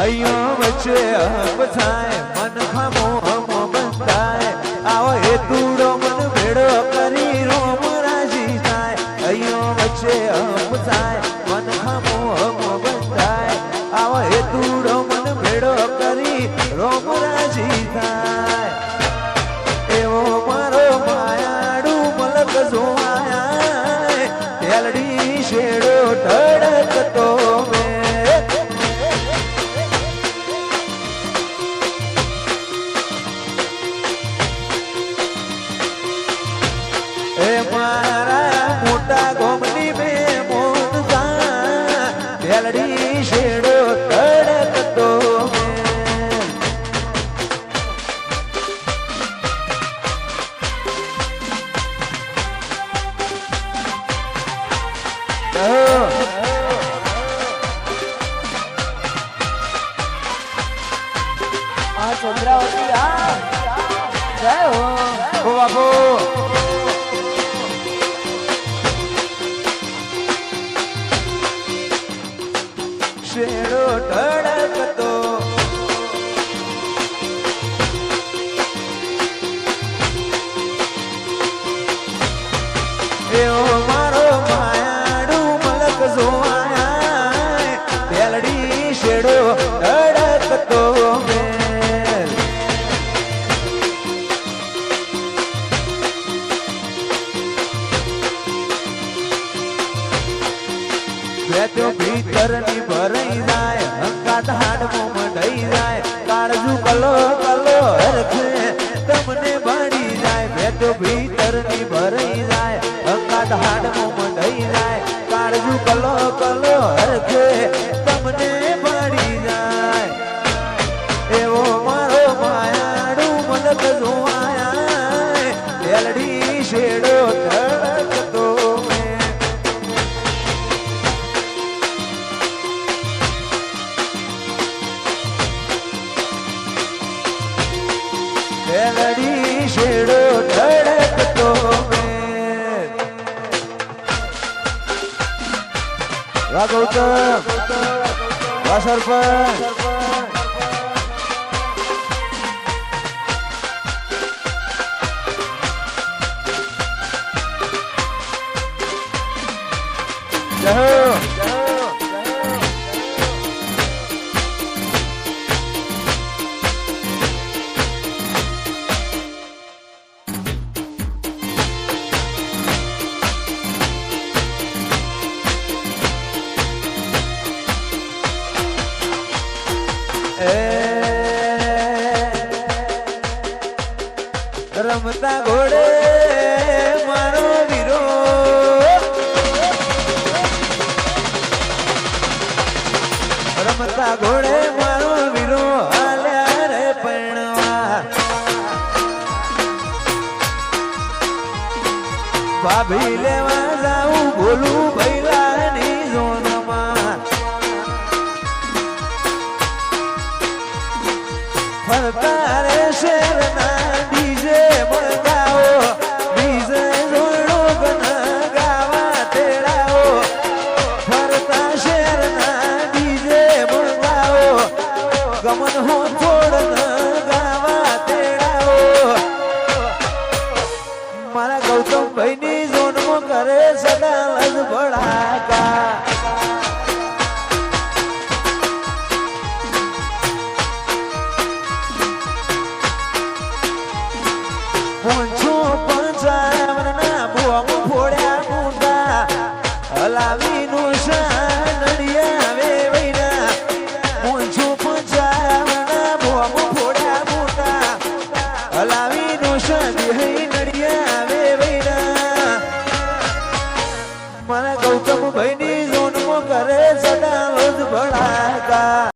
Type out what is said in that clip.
અહીંયા વચ્ચે હબ થાય, મન ખામો હમ બંધાય. આવો એ તુડો મન ભેડો કરી રોમ રાજી થાય. અહીંયા વચ્ચે હબ થાય, મન ખામો હમ બંધાય. આવો એ તુડો મન ભેડો કરી રોમ રાજી થાય. એવો મારો માયાડું મલક જોવાયા. શેડો તેલડી શેડો તડકતો આ ચંદ્રાવતી આ. જય હો. બાપુ. શેડો ધડકતો ભરાઈ જાય હંકાત હાડમો મઢાઈ જાય. કાળજુ કલો કલો હરખે તમને ભણી જાય. ભેટો ભીતરની ભરાઈ જાય હંકાત હાડમો મઢાઈ જાય. કાળજુ કલો કલો હરખે તમને ભણી જાય. એવો મારો માયાડું મલક જોવાયા. એલડી શેડો ધડકતો તેલડી શેડો ધડકતો સરપંચ રમતા ઘોડે મારો વીરો. રમતા ઘોડે મારો વીરો હાલ્યા રે પરણવા. ભાભી લેવા જાઉં, બોલું ભાઈ ફરતા રે શેરના મારા ગૌતમ ભાઈ ની ઝોન કરે સડા લોજ ભળા